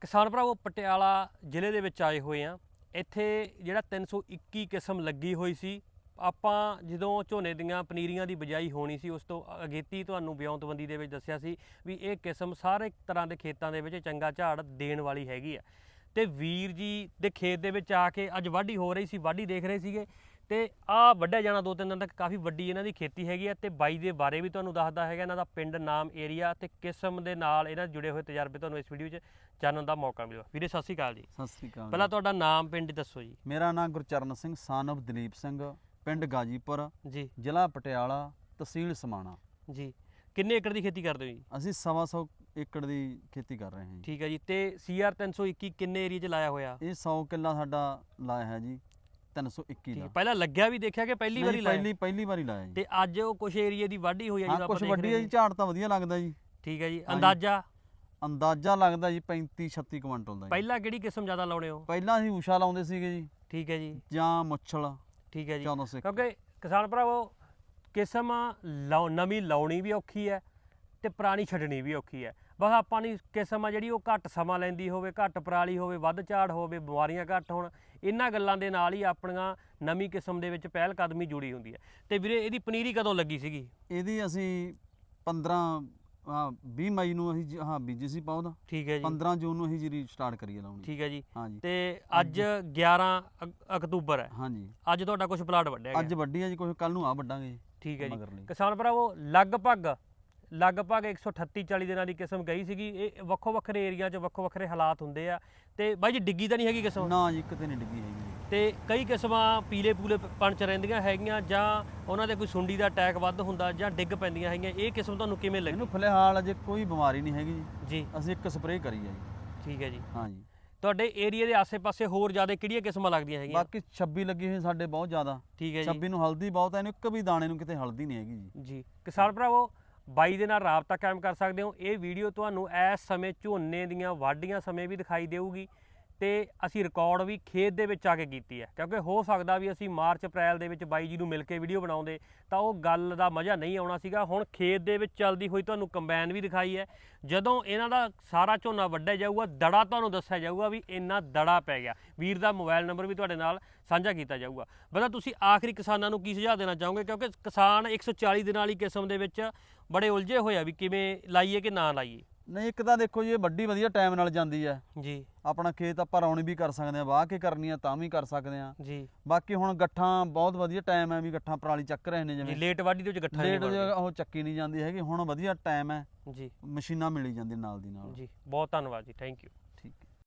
ਕਿਸਾਨ ਭਰਾਵੋ, ਪਟਿਆਲਾ ਜ਼ਿਲ੍ਹੇ ਦੇ ਵਿੱਚ ਆਏ ਹੋਏ ਆ ਇੱਥੇ ਜਿਹੜਾ 321 ਕਿਸਮ ਲੱਗੀ ਹੋਈ ਸੀ। ਆਪਾਂ ਜਦੋਂ ਝੋਨੇ ਦੀਆਂ ਪਨੀਰੀਆਂ ਦੀ ਬਜਾਈ ਹੋਣੀ ਸੀ, ਉਸ ਤੋਂ ਅਗੇਤੀ ਤੁਹਾਨੂੰ ਬਿਉਂਤਬੰਦੀ ਦੇ ਵਿੱਚ ਦੱਸਿਆ ਸੀ ਵੀ ਇਹ ਕਿਸਮ ਸਾਰੇ ਤਰ੍ਹਾਂ ਦੇ ਖੇਤਾਂ ਦੇ ਵਿੱਚ ਚੰਗਾ ਝਾੜ ਦੇਣ ਵਾਲੀ ਹੈਗੀ ਆ। ਤੇ ਵੀਰ ਜੀ ਦੇ ਖੇਤ ਦੇ ਵਿੱਚ ਆ ਕੇ ਅੱਜ ਵਾਢੀ ਹੋ ਰਹੀ ਸੀ, ਵਾਢੀ ਦੇਖ ਰਹੇ ਸੀਗੇ। ਤੇ ਆ ਵੱਢਿਆ ਜਾਣਾ ਦੋ ਤਿੰਨ ਦਿਨ ਤੱਕ ਕਾਫੀ ਵੱਡੀ ਇਹਨਾਂ ਦੀ ਖੇਤੀ ਹੈਗੀ ਆ ਤੇ ਬਾਈ ਦੇ ਬਾਰੇ ਵੀ ਤੁਹਾਨੂੰ ਦੱਸਦਾ ਹੈਗਾ ਇਹਨਾਂ ਦਾ ਪਿੰਡ ਨਾਮ ਏਰੀਆ ਤੇ ਕਿਸਮ ਦੇ ਨਾਲ ਇਹਨਾਂ ਜੁੜੇ ਹੋਏ ਤਜਰਬੇ ਤੁਹਾਨੂੰ ਇਸ ਵੀਡੀਓ 'ਚ ਜਾਣਨ ਦਾ ਮੌਕਾ ਮਿਲੇਗਾ ਵੀਰੇ ਸਤਿ ਸ਼੍ਰੀ ਅਕਾਲ ਜੀ। ਸਤਿ ਸ੍ਰੀ ਅਕਾਲ ਪਹਿਲਾਂ। ਤੁਹਾਡਾ ਨਾਮ ਪਿੰਡ ਦੱਸੋ ਜੀ। ਮੇਰਾ ਨਾਮ ਗੁਰਚਰਨ ਸਿੰਘ of ਦਲੀਪ ਸਿੰਘ ਪਿੰਡ ਗਾਜੀਪੁਰ ਜੀ। ਜ਼ਿਲ੍ਹਾ ਪਟਿਆਲਾ ਤਹਿਸੀਲ ਸਮਾਣਾ। ਜੀ। ਕਿੰਨੇ ਏਕੜ ਦੀ ਖੇਤੀ ਕਰਦੇ ਹੋ ਜੀ? ਅਸੀਂ ਸਵਾ ਸੌ ਏਕੜ ਦੀ ਖੇਤੀ ਕਰ ਰਹੇ ਹਾਂ ਜੀ। ਠੀਕ ਹੈ ਜੀ ਤੇ CR 321 ਕਿੰਨੇ ਏਰੀਆ 'ਚ ਲਾਇਆ ਹੋਇਆ? ਇਹ 100 ਕਿੱਲਾ ਸਾਡਾ ਲਾਇਆ ਹੈ ਜੀ। 321 ਠੀਕ ਹੈ ਦਾ ਪਹਿਲਾਂ ਲੱਗਿਆ ਵੀ ਦੇਖਿਆ ਕਿ ਪਹਿਲੀ ਵਾਰੀ ਲਾਇਆ? ਪਹਿਲੀ ਪਹਿਲੀ ਵਾਰੀ ਲਾਇਆ ਜੀ। ਤੇ ਅੱਜ ਉਹ ਕੁਛ ਏਰੀਏ ਦੀ ਵਾਢੀ ਹੋਈ ਹੈ ਕੁਝ ਆਪਾਂ ਦੇਖ ਵੱਡੀ ਹੈ ਜੀ ਝਾੜ ਤਾਂ ਵਧੀਆ ਲੱਗਦਾ ਜੀ। ਠੀਕ ਹੈ ਜੀ। ਅੰਦਾਜ਼ਾ? ਅੰਦਾਜ਼ਾ ਲੱਗਦਾ ਜੀ 35 36 ਕੁਇੰਟਲ ਦਾ ਜੀ। ਪਹਿਲਾਂ ਕਿਹੜੀ ਕਿਸਮ ਜ਼ਿਆਦਾ ਲਾਉਣੇ ਹੋ? ਪਹਿਲਾਂ ਅਸੀਂ ਊਸ਼ਾ ਲਾਉਂਦੇ ਸੀਗੇ ਜੀ। ਠੀਕ ਹੈ ਜੀ। ਜਾਂ ਮੁੱਛਲ। ਠੀਕ ਹੈ ਜੀ। 14 ਸਿੱਖ ਕਿਉਂਕਿ ਕਿਸਾਨ ਭਰਾਵੋ ਕਿਸਮ ਲਾਉ ਨਵੀਂ ਲਾਉਣੀ ਵੀ ਔਖੀ ਹੈ ਤੇ ਪੁਰਾਣੀ ਛੱਡਣੀ ਵੀ ਔਖੀ ਹੈ। ਬਸ ਆਪਾਂ ਦੀ ਕਿਸਮ ਆ ਜਿਹੜੀ ਉਹ ਘੱਟ ਸਮਾਂ ਲੈਂਦੀ ਹੋਵੇ ਘੱਟ ਪਰਾਲੀ ਹੋਵੇ ਵੱਧ ਝਾੜ ਹੋਵੇ ਬਿਮਾਰੀਆਂ ਘੱਟ ਹੋਣ ਇਹਨਾਂ ਗੱਲਾਂ ਦੇ ਨਾਲ ਹੀ ਆਪਣੀਆਂ ਨਵੀਂ ਕਿਸਮ ਦੇ ਵਿੱਚ ਪਹਿਲ ਕਦਮੀ ਜੁੜੀ ਹੁੰਦੀ ਹੈ। ਤੇ ਵੀਰੇ ਇਹਦੀ ਪਨੀਰੀ ਕਦੋਂ ਲੱਗੀ ਸੀਗੀ? ਇਹਦੀ ਅਸੀਂ 15 ਹਾਂ 20 ਮਈ ਨੂੰ ਅਸੀਂ ਹਾਂ ਬੀਜੀ ਸੀ ਪੌਦਾ ਠੀਕ ਹੈ ਜੀ। 15 ਜੂਨ ਨੂੰ ਅਸੀਂ ਜਰੀ ਸਟਾਰਟ ਕਰੀਏ ਲਾਉਣੀ। ਠੀਕ ਹੈ ਜੀ। ਹਾਂਜੀ ਤੇ ਅੱਜ 11 ਅਕ- ਅਕਤੂਬਰ ਹੈ। ਹਾਂਜੀ ਅੱਜ ਤੁਹਾਡਾ ਕੁਝ ਪਲਾਟ ਵੱਢਿਆ ਅੱਜ ਗਿਆ ਵੱਡੀ ਹੈ ਜੀ ਕੋਈ ਕੱਲ ਨੂੰ ਆ ਵੱਡਾਂਗੇ ਠੀਕ ਹੈ ਜੀ। ਕਿਸਾਨ ਭਰਾਵੋ ਲਗਭਗ ਲਗਭਗ 138 40 ਦਿਨਾਂ ਦੀ ਕਿਸਮ ਗਈ ਸੀਗੀ। ਇਹ ਵੱਖੋ ਵੱਖਰੇ ਏਰੀਆ 'ਚ ਵੱਖੋ ਵੱਖਰੇ ਹਾਲਾਤ ਹੁੰਦੇ ਆ। ਤੇ ਬਾਈ ਜੀ ਡਿੱਗੀ ਤਾਂ ਨਹੀਂ ਹੈਗੀ ਕਿਸਮ? ਨਾ ਜੀ ਕਿਤੇ ਨਹੀਂ ਡਿੱਗੀ ਹੈਗੀ ਜੀ। ਤੇ ਕਈ ਕਿਸਮਾਂ ਪੀਲੇ ਪੂਲੇ ਪਣ ਚ ਰਹਿੰਦੀਆਂ ਹੈਗੀਆਂ ਜਾਂ ਉਹਨਾਂ ਦੇ ਕੋਈ ਸੁੰਡੀ ਦਾ ਅਟੈਕ ਵੱਧ ਹੁੰਦਾ ਜਾਂ ਡਿੱਗ ਪੈਂਦੀਆਂ ਹੈਗੀਆਂ ਇਹ ਕਿਸਮ ਤੁਹਾਨੂੰ ਕਿਵੇਂ ਲੱਗੀ? ਇਹਨੂੰ ਫਿਲਹਾਲ ਅਜੇ ਕੋਈ ਬਿਮਾਰੀ ਨਹੀਂ ਹੈਗੀ ਜੀ। ਜੀ। ਅਸੀਂ ਇੱਕ ਸਪਰੇਅ ਕਰੀ ਹੈ ਜੀ। ਠੀਕ ਹੈ ਜੀ। ਹਾਂਜੀ ਤੁਹਾਡੇ ਏਰੀਆ ਦੇ ਆਸੇ-ਪਾਸੇ ਹੋਰ ਜ਼ਿਆਦਾ ਕਿਹੜੀਆਂ ਕਿਸਮਾਂ ਲੱਗਦੀਆਂ ਹੈਗੀਆਂ? ਬਾਕੀ 26 ਲੱਗੀ ਹੋਈ ਸਾਡੇ ਬਹੁਤ ਜ਼ਿਆਦਾ। ਠੀਕ ਹੈ ਜੀ। 26 ਨੂੰ ਹਲਦੀ ਬਹੁਤ ਹੈ ਇਹਨੂੰ ਇੱਕ ਵੀ ਦਾਣੇ ਨੂੰ ਕਿਤੇ ਹਲਦੀ ਨਹੀਂ ਹੈਗੀ ਜੀ। ਜੀ। ਕਿਸਾਨ ਭਰਾਵੋ ਬਾਈ ਦੇ ਨਾਲ ਰਾਬਤਾ ਕਾਇਮ ਕਰ ਸਕਦੇ ਹੋ। ਇਹ ਵੀਡੀਓ ਤੁਹਾਨੂੰ ਇਸ ਸਮੇਂ ਝੋਨੇ ਦੀਆਂ ਵਾਢੀਆਂ ਸਮੇਂ ਵੀ ਦਿਖਾਈ ਦੇਊਗੀ। ਤੇ ਅਸੀਂ ਰਿਕਾਰਡ ਵੀ ਖੇਤ ਦੇ ਵਿੱਚ ਆ ਕੇ ਕੀਤੀ ਹੈ। ਕਿਉਂਕਿ ਹੋ ਸਕਦਾ ਵੀ ਅਸੀਂ ਮਾਰਚ, ਅਪ੍ਰੈਲ ਦੇ ਵਿੱਚ ਬਾਈ ਜੀ ਨੂੰ ਮਿਲ ਕੇ ਵੀਡੀਓ ਬਣਾਉਂਦੇ, ਤਾਂ ਉਹ ਗੱਲ ਦਾ ਮਜ਼ਾ ਨਹੀਂ ਆਉਣਾ ਸੀਗਾ। ਹੁਣ ਖੇਤ ਦੇ ਵਿੱਚ ਚੱਲਦੀ ਹੋਈ ਤੁਹਾਨੂੰ ਕੰਬਾਈਨ ਵੀ ਦਿਖਾਈ ਹੈ। ਜਦੋਂ ਇਹਨਾਂ ਦਾ ਸਾਰਾ ਝੋਨਾ ਵੱਢਿਆ ਜਾਊਗਾ, ਦੜਾ ਤੁਹਾਨੂੰ ਦੱਸਿਆ ਜਾਊਗਾ ਵੀ ਇੰਨਾ ਦੜਾ ਪੈ ਗਿਆ। ਵੀਰ ਦਾ ਮੋਬਾਈਲ ਨੰਬਰ ਵੀ ਤੁਹਾਡੇ ਨਾਲ ਸਾਂਝਾ ਕੀਤਾ ਜਾਊਗਾ। ਬਤਾ, ਤੁਸੀਂ ਆਖਰੀ ਕਿਸਾਨਾਂ ਨੂੰ ਕੀ ਸੁਝਾਅ ਦੇਣਾ ਚਾਹੋਗੇ? ਕਿਉਂਕਿ ਕਿਸਾਨ 140 ਦਿਨਾਂ ਵਾਲੀ ਕਿਸਮ ਦੇ ਵਿੱਚ ਬੜੇ ਉਲਝੇ ਹੋਏ ਆ ਵੀ ਕਿਵੇਂ ਲਾਈਏ ਕਿ ਨਾ ਲਾਈਏ। ਨਹੀਂ ਇੱਕ ਤਾਂ ਦੇਖੋ ਜੀ ਇਹ ਵੱਡੀ ਵਧੀਆ ਟਾਈਮ ਨਾਲ ਜਾਂਦੀ ਹੈ। ਜੀ। ਆਪਣਾ ਖੇਤ ਆਪਾਂ ਰੌਣੀ ਵੀ ਕਰ ਸਕਦੇ ਆ ਵਾਹ ਕੇ ਕਰਨੀ ਆ ਤਾਂ ਵੀ ਕਰ ਸਕਦੇ ਆ ਜੀ। ਬਾਕੀ ਹੁਣ ਗੱਠਾਂ ਬਹੁਤ ਵਧੀਆ ਟਾਈਮ ਹੈ ਵੀ ਗੱਠਾਂ ਪਰਾਲੀ ਚੱਕ ਰਹੇ ਨੇ ਜੀ ਜਿਵੇਂ ਲੇਟ ਵਾਢੀ ਦੇ ਵਿੱਚ ਇਕੱਠਾ ਨਹੀਂ ਲੇਟ ਉਹ ਚੱਕੀ ਨਹੀਂ ਜਾਂਦੀ ਹੈਗੀ ਹੁਣ ਵਧੀਆ ਟਾਈਮ ਹੈ। ਜੀ। ਮਸ਼ੀਨਾਂ ਮਿਲੀ ਜਾਂਦੀਆਂ ਨਾਲ ਦੀ ਨਾਲ। ਜੀ ਬਹੁਤ ਧੰਨਵਾਦ ਜੀ ਥੈਂਕ ਯੂ